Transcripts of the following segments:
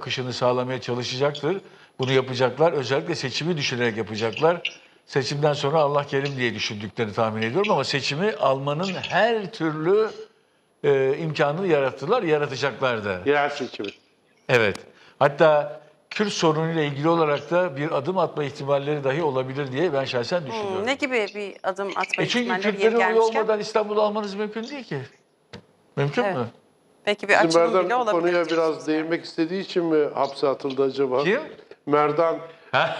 akışını sağlamaya çalışacaktır. Bunu yapacaklar. Özellikle seçimi düşünerek yapacaklar. Seçimden sonra Allah kerim diye düşündüklerini tahmin ediyorum ama seçimi almanın her türlü e, imkanını yarattılar, yaratacaklar da. Yerel seçimi. Evet. Hatta Kürt sorunuyla ilgili olarak da bir adım atma ihtimalleri dahi olabilir diye ben şahsen düşünüyorum. Hmm, ne gibi bir adım atma E çünkü ihtimalleri yeri Kürtlerin oyu gelmişken? olmadan İstanbul'u almanız mümkün değil ki. Mümkün Evet. mü? Belki bir Bizim açılım bile Merdan bu olabilir. konuya biraz yani. değinmek istediği için mi hapse atıldı acaba? Kim? Merdan. Ha?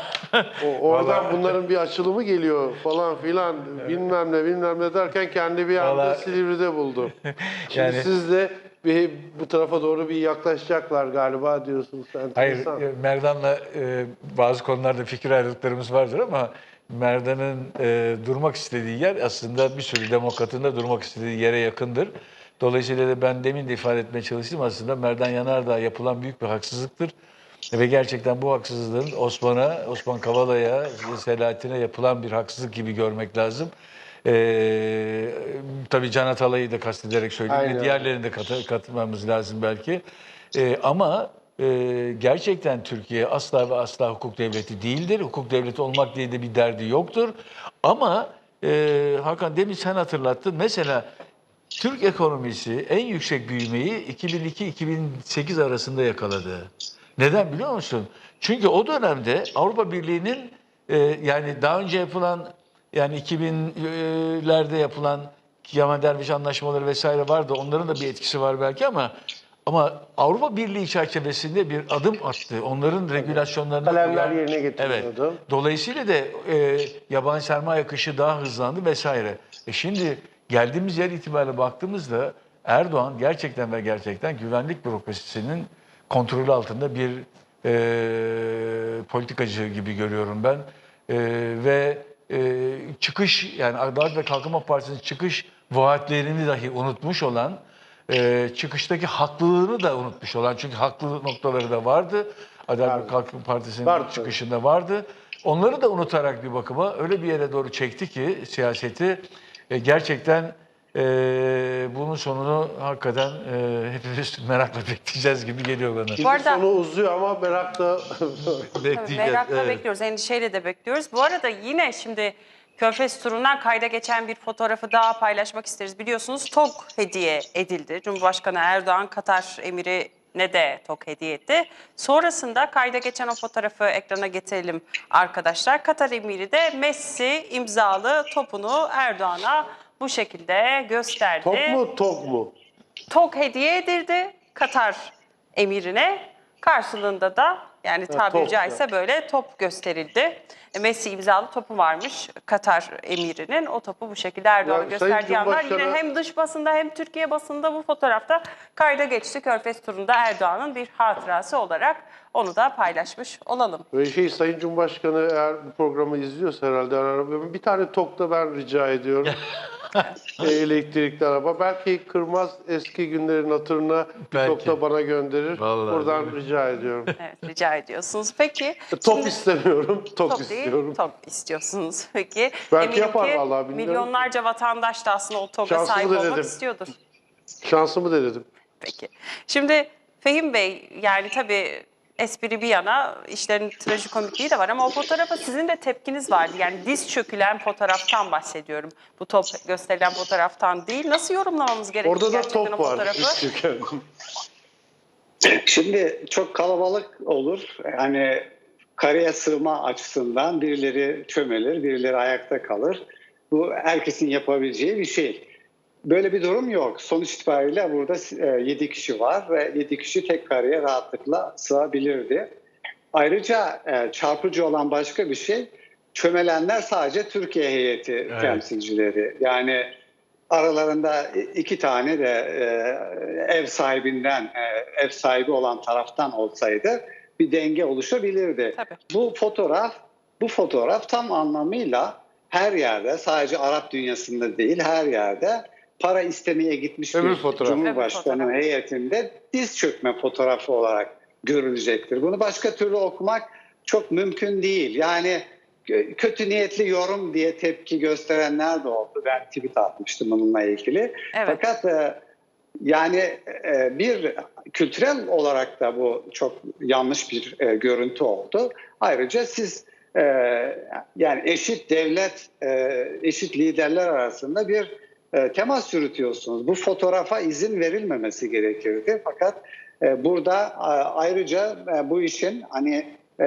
O, oradan Vallahi- bunların bir açılımı geliyor falan filan bilmem ne bilmem ne derken kendi bir anda Vallahi- Silivri'de buldu. Şimdi Yani- siz de bir, bu tarafa doğru bir yaklaşacaklar galiba diyorsunuz. Hayır, Enteresan. e, Merdan'la e, bazı konularda fikir ayrılıklarımız vardır ama Merdan'ın e, durmak istediği yer aslında bir sürü demokratın da durmak istediği yere yakındır. Dolayısıyla da ben demin de ifade etmeye çalıştım aslında Merdan Yanardağ yapılan büyük bir haksızlıktır. Ve gerçekten bu haksızlığın Osman'a, Osman Kavala'ya, Selahattin'e yapılan bir haksızlık gibi görmek lazım. Ee, tabii Can Atalay'ı da kastederek söylüyorum. Aynen. Ve diğerlerini de kat- katmamız lazım belki. Ee, ama e, gerçekten Türkiye asla ve asla hukuk devleti değildir. Hukuk devleti olmak diye de bir derdi yoktur. Ama e, Hakan demin sen hatırlattın. Mesela Türk ekonomisi en yüksek büyümeyi 2002-2008 arasında yakaladı. Neden biliyor musun? Çünkü o dönemde Avrupa Birliği'nin e, yani daha önce yapılan yani 2000'lerde yapılan Yaman Derviş anlaşmaları vesaire vardı. Onların da bir etkisi var belki ama ama Avrupa Birliği çerçevesinde bir adım attı. Onların regülasyonlarını Kalemler yerine getiriyordu. Evet. Dolayısıyla da e, yabancı sermaye akışı daha hızlandı vesaire. E şimdi geldiğimiz yer itibariyle baktığımızda Erdoğan gerçekten ve gerçekten güvenlik bürokrasisinin kontrolü altında bir e, politikacı gibi görüyorum ben. E, ve e, çıkış yani Adalet ve Kalkınma Partisi'nin çıkış vaatlerini dahi unutmuş olan e, çıkıştaki haklılığını da unutmuş olan çünkü haklı noktaları da vardı. Adalet ve Kalkınma Partisi'nin Vardı çıkışında vardı. Onları da unutarak bir bakıma öyle bir yere doğru çekti ki siyaseti e, gerçekten e, bunun sonunu hakikaten e, hepimiz merakla bekleyeceğiz gibi geliyor bana. Şimdi Bu arada- sonu uzuyor ama merakla Tabii Bekleyeceğiz. merakla evet. bekliyoruz, endişeyle de bekliyoruz. Bu arada yine şimdi Körfez turundan kayda geçen bir fotoğrafı daha paylaşmak isteriz. Biliyorsunuz TOG hediye edildi. Cumhurbaşkanı Erdoğan Katar emiri ne de TOG hediye etti. Sonrasında kayda geçen o fotoğrafı ekrana getirelim arkadaşlar. Katar emiri de Messi imzalı topunu Erdoğan'a bu şekilde gösterdi. top mu tok mu? TOG hediye edildi Katar emirine. Karşılığında da yani tabiri top caizse böyle top gösterildi. E, Messi imzalı topu varmış Katar emirinin. O topu bu şekilde Erdoğan'a Ya, gösterdiği anlar yine hem dış basında hem Türkiye basında bu fotoğrafta kayda geçti. Körfez turunda Erdoğan'ın bir hatırası olarak onu da paylaşmış olalım. Ve şey Sayın Cumhurbaşkanı eğer bu programı izliyorsa herhalde araba bir tane tok da ben rica ediyorum. E, Elektrikli araba. Belki kırmaz eski günlerin hatırına bir Belki. tok da bana gönderir. Vallahi Buradan öyle. rica ediyorum. Evet rica ediyorsunuz. Peki. Top şimdi- istemiyorum, tok, Top istiyorum. değil, top istiyorsunuz. Peki. Belki eminim yapar ki vallahi, bilmiyorum. Milyonlarca vatandaş da aslında o TOG'a Şansımı sahip olmak denedim. istiyordur. Şansımı denedim. Peki. Şimdi Fehim Bey yani tabii espri bir yana işlerin trajikomikliği de var ama o fotoğrafa sizin de tepkiniz vardı. Yani diz çökülen fotoğraftan bahsediyorum. Bu top gösterilen fotoğraftan değil. Nasıl yorumlamamız gerekiyor Orada da top var. fotoğrafı? Şimdi çok kalabalık olur. Yani kareye sığma açısından birileri çömelir, birileri ayakta kalır. Bu herkesin yapabileceği bir şey. Böyle bir durum yok. Sonuç itibariyle burada 7 kişi var ve 7 kişi tek kareye rahatlıkla sığabilirdi. Ayrıca e, çarpıcı olan başka bir şey, çömelenler sadece Türkiye heyeti temsilcileri. Yani aralarında iki tane de e, ev sahibinden, e, ev sahibi olan taraftan olsaydı bir denge oluşabilirdi. Tabii. Bu fotoğraf, bu fotoğraf tam anlamıyla her yerde, sadece Arap dünyasında değil, her yerde para istemeye gitmiş Öbür bir fotoğraf. Cumhurbaşkanı Öbür heyetinde diz çökme fotoğrafı olarak görülecektir. Bunu başka türlü okumak çok mümkün değil. Yani kö- kötü niyetli yorum diye tepki gösterenler de oldu. Ben tweet atmıştım bununla ilgili. Evet. Fakat e, Yani e, bir kültürel olarak da bu çok yanlış bir e, görüntü oldu. Ayrıca siz yani eşit devlet, eşit liderler arasında bir e, temas yürütüyorsunuz. Bu fotoğrafa izin verilmemesi gerekirdi. Fakat e, burada a- ayrıca e, bu işin hani e,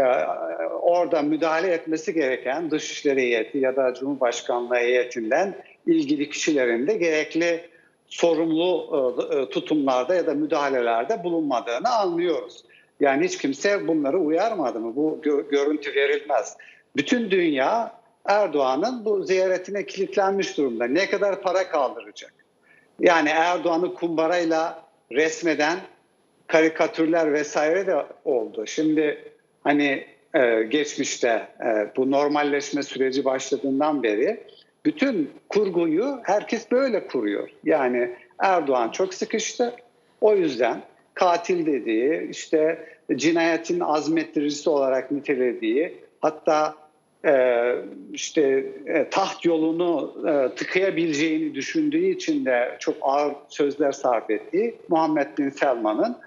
orada müdahale etmesi gereken Dışişleri heyeti ya da Cumhurbaşkanlığı heyetinden ilgili kişilerin de gerekli sorumlu e, e, tutumlarda ya da müdahalelerde bulunmadığını anlıyoruz. Yani hiç kimse bunları uyarmadı mı? Bu gö- görüntü verilmez. Bütün dünya Erdoğan'ın bu ziyaretine kilitlenmiş durumda. Ne kadar para kaldıracak? Yani Erdoğan'ı kumbarayla resmeden karikatürler vesaire de oldu. Şimdi hani e, geçmişte e, bu normalleşme süreci başladığından beri bütün kurguyu herkes böyle kuruyor. Yani Erdoğan çok sıkıştı. O yüzden katil dediği, işte cinayetin azmettiricisi olarak nitelediği, hatta işte e, taht yolunu e, tıkayabileceğini düşündüğü için de çok ağır sözler sarf ettiği Muhammed Bin Selman'ın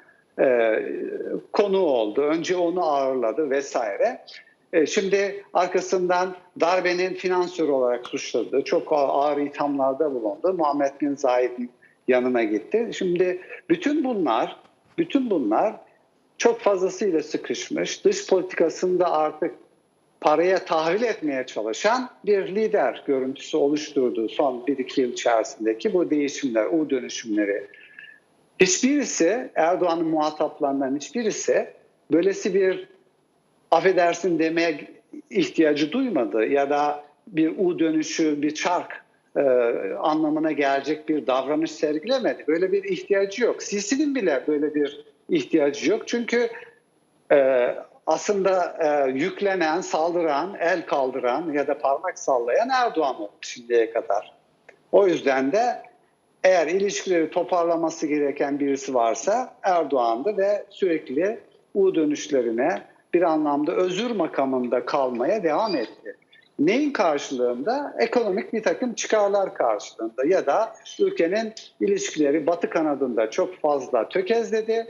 e, konu oldu. Önce onu ağırladı vesaire. E, şimdi arkasından darbenin finansörü olarak suçladı. Çok ağır ithamlarda bulundu. Muhammed Bin Zayed'in yanına gitti. Şimdi bütün bunlar, bütün bunlar çok fazlasıyla sıkışmış. Dış politikasında artık paraya tahvil etmeye çalışan bir lider görüntüsü oluşturduğu son 1-2 yıl içerisindeki bu değişimler, o dönüşümleri. Hiçbirisi Erdoğan'ın muhataplarından hiçbirisi böylesi bir affedersin demeye ihtiyacı duymadı ya da bir U dönüşü, bir çark e, anlamına gelecek bir davranış sergilemedi. Böyle bir ihtiyacı yok. Sisi'nin bile böyle bir ihtiyacı yok. Çünkü e, aslında e, yüklenen, saldıran, el kaldıran ya da parmak sallayan Erdoğan oldu şimdiye kadar. O yüzden de eğer ilişkileri toparlaması gereken birisi varsa Erdoğan'dı ve sürekli U dönüşlerine bir anlamda özür makamında kalmaya devam etti. Neyin karşılığında? Ekonomik bir takım çıkarlar karşılığında ya da ülkenin ilişkileri Batı kanadında çok fazla tökezledi.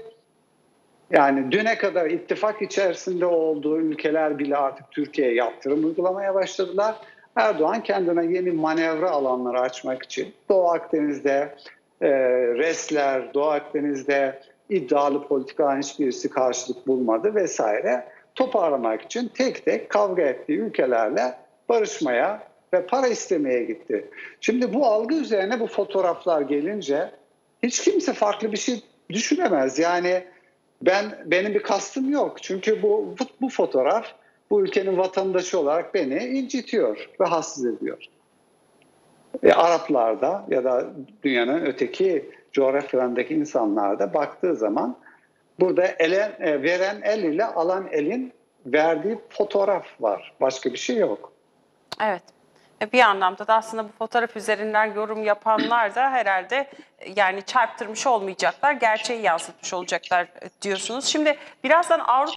Yani düne kadar ittifak içerisinde olduğu ülkeler bile artık Türkiye'ye yaptırım uygulamaya başladılar. Erdoğan kendine yeni manevra alanları açmak için Doğu Akdeniz'de e, resler, Doğu Akdeniz'de iddialı politikaların hiçbirisi karşılık bulmadı vesaire. Toparlamak için tek tek kavga ettiği ülkelerle barışmaya ve para istemeye gitti. Şimdi bu algı üzerine bu fotoğraflar gelince hiç kimse farklı bir şey düşünemez. Yani ben benim bir kastım yok. Çünkü bu bu, fotoğraf bu ülkenin vatandaşı olarak beni incitiyor, rahatsız ediyor. E, Araplarda ya da dünyanın öteki coğrafyalarındaki insanlarda baktığı zaman burada ele, e, veren el ile alan elin verdiği fotoğraf var. Başka bir şey yok. Evet. E, Bir anlamda da aslında bu fotoğraf üzerinden yorum yapanlar da herhalde e, yani çarptırmış olmayacaklar, gerçeği yansıtmış olacaklar e, diyorsunuz. Şimdi birazdan Avrupa